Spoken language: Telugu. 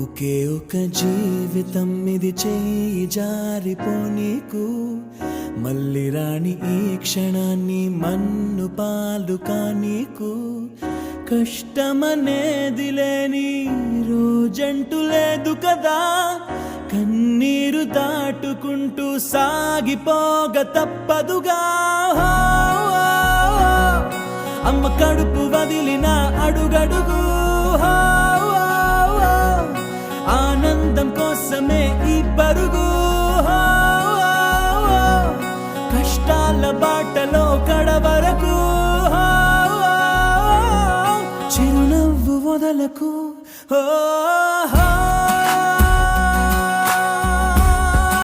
ఒకే ఒక జీవితం ఇది చేయి జారిపోనీకు. మళ్ళీ రాణి ఈ క్షణాన్ని మన్ను పాలు కానీకు. కష్టమనేది లేని రోజంటూ లేదు కదా. కన్నీరు దాటుకుంటూ సాగిపోగ తప్పదుగా. అమ్మ కడుపు వదిలిన అడుగడుగు. కష్టాల బాటలో కడవరకు. చిరునవ్వు వదలకు. ఓ